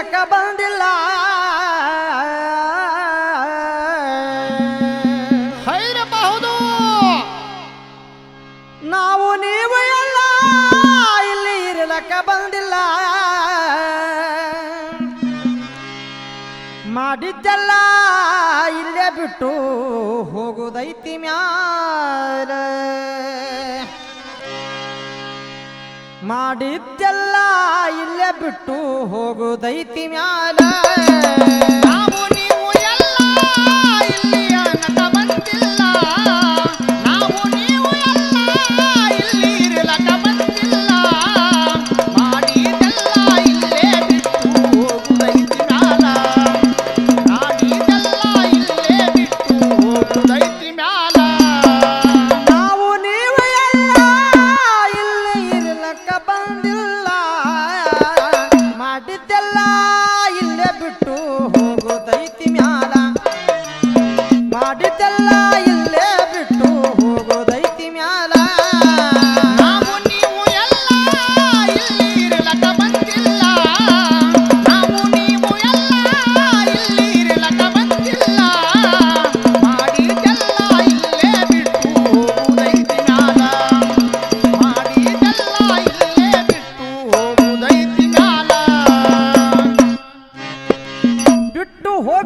ಕೇಳಕ ಬಂದಿಲ್ಲ. ಹೌದು ನಾವು ನೀವು ಎಲ್ಲ ಇಲ್ಲಿ ಇರಲಕ ಬಂದಿಲ್ಲ. ಮಾಡಿದ್ದೆಲ್ಲ ಇಲ್ಲೇ ಬಿಟ್ಟು ಹೋಗುದೈತಿ ಮ್ಯಾರ ಮಾಡಿದ್ದೆಲ್ಲ ಇಲ್ಲೇ ಬಿಟ್ಟು ಹೋಗುದೈತಿ ಮ್ಯಾಲ. ನಾವು ನೀವು ಎಲ್ಲ ಇಲ್ಲಿ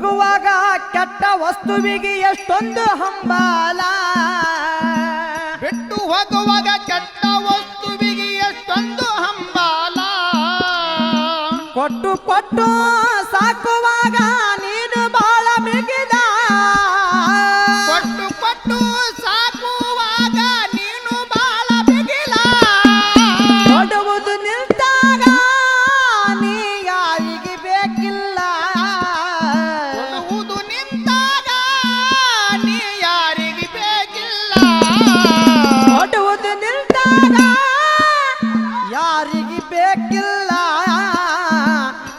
ಹೋಗುವಾಗ ಕೆಟ್ಟ ವಸ್ತುವಿಗೆ ಎಷ್ಟೊಂದು ಹಂಬಾಲ. ಬಿಟ್ಟು ಹೋಗುವಾಗ ಕೆಟ್ಟ ವಸ್ತುವಿಗೆ ಎಷ್ಟೊಂದು ಹಂಬಾಲ. ಕೊಟ್ಟು ಕೊಟ್ಟು ಸಾಕುವಾಗ ಬೇಕಿಲ್ಲ.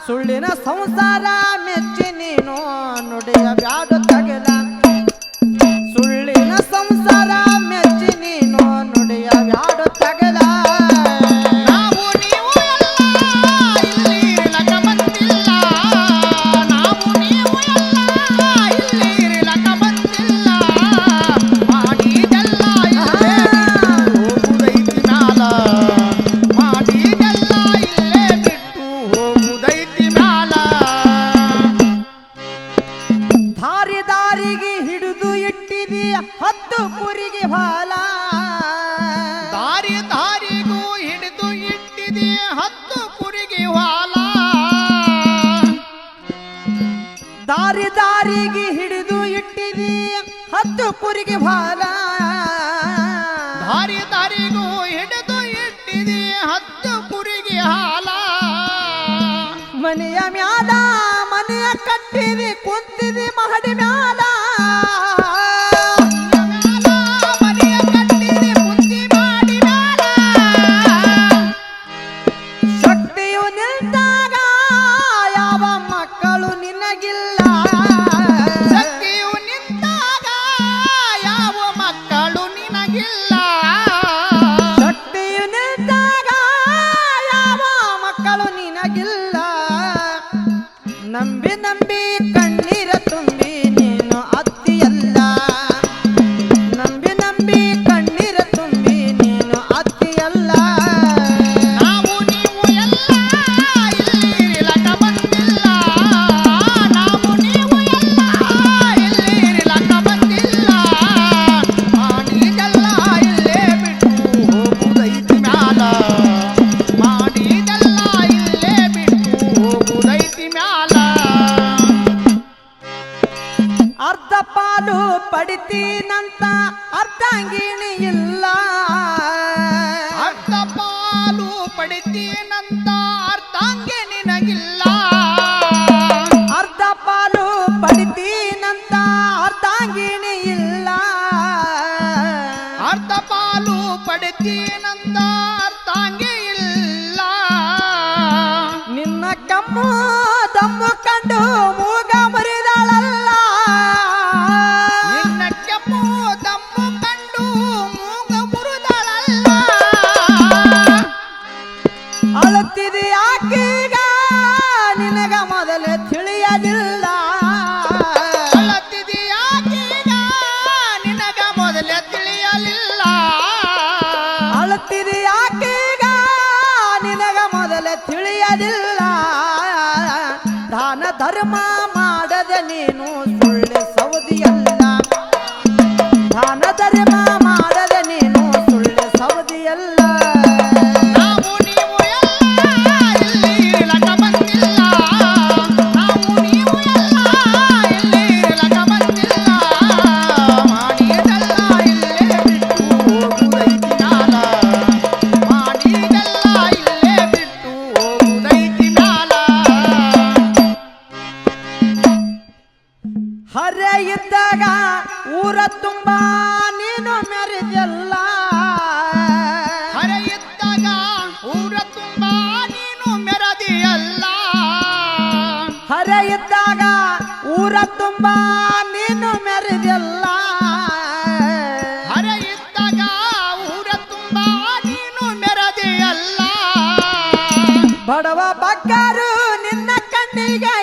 ಸುಳ್ಳಿನ ಸಂಸಾರ ಮೆಚ್ಚಿ ನೀನು ನುಡಿಯ ಬ್ಯಾಡ ಕುರಿಗೆ ಬಾಲ ದಾರಿ ದಾರಿಗೂ ಹಿಡಿದು ಇಟ್ಟಿದೆ ಹತ್ತು ಕುರಿಗೆ ಹಾಲ. ಮನೆಯ ಮ್ಯಾಲ ಮನೆಯ ಕಟ್ಟಿದೆ ಕುಂತಿದೆ ಮಹಡಿ Andy ನಡೆಯದಿಲ್ಲ ದಾನ ಧರ್ಮ ಮಾಡದೆ ನೀನು ಇದ್ದಾಗ ಊರ ತುಂಬ ನೀನು ಮೆರೆದೆಲ್ಲ. ಅರೆ ಇದ್ದಾಗ ಊರ ತುಂಬ ನೀನು ಮೆರೆದಿಲ್ಲ ಬಡವ ಬಕ್ಕರು ನಿನ್ನ ಕಣ್ಣಿಗೆ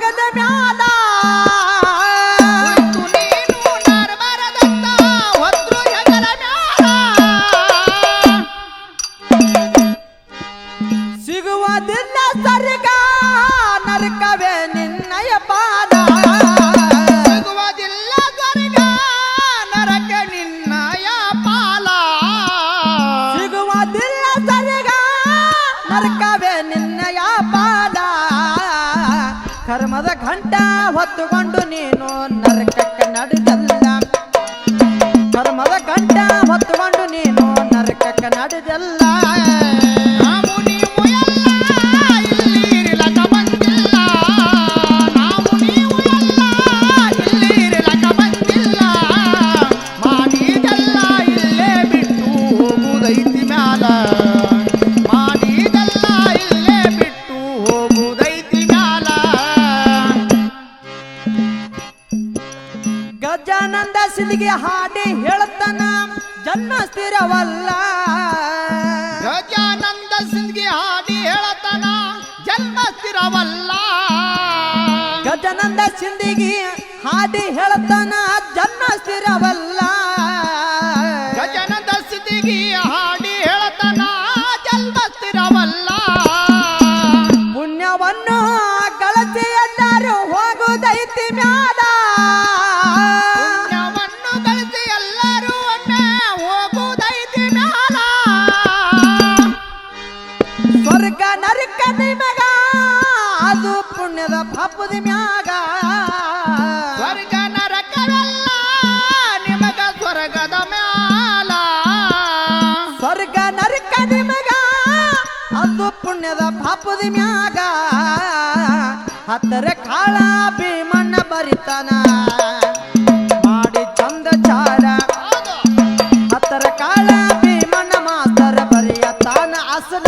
个代表 ঘন্টা ಸಿಲಿಗೆ ಹಾಡಿ ಹೇಳುತ್ತಾನ ಜನ್ಮ ಸ್ಥಿರವಲ್ಲ. ಗಜಾನಂದ ಸಿಂಧಿ ಹಾಡಿ ಹೇಳತನ ಜನ್ಮ ಸ್ಥಿರವಲ್ಲ. ಗಜಾನಂದ ಸಿಂಧಿಗೆ ಹಾಡಿ ಹೇಳತನ ಜನ್ಮ ಸ್ಥಿರವಲ್ಲ. ಗಜಾನಂದ ಹಾಡಿ ಹೇಳತನ ಜನ್ಮ ಸ್ಥಿರವಲ್ಲ. ಪುಣ್ಯವನ್ನು ಗಳಸಿ ಎಲ್ಲರೂ ಹೋಗುವುದೈತಿ ಮ್ಯಾ ಪಾಪದ ಮ್ಯಾಗ ಹತ್ತರ ಕಾಳ ಭೀಮಣ್ಣ ಬರಿತನ. ಮಾಡಿ ಚಂದ ಚಾರ. ಹತ್ತರ ಕಾಳ ಭೀಮಣ್ಣ ಮಾತರ ಬರೆಯತಾನ ಅಸಲ.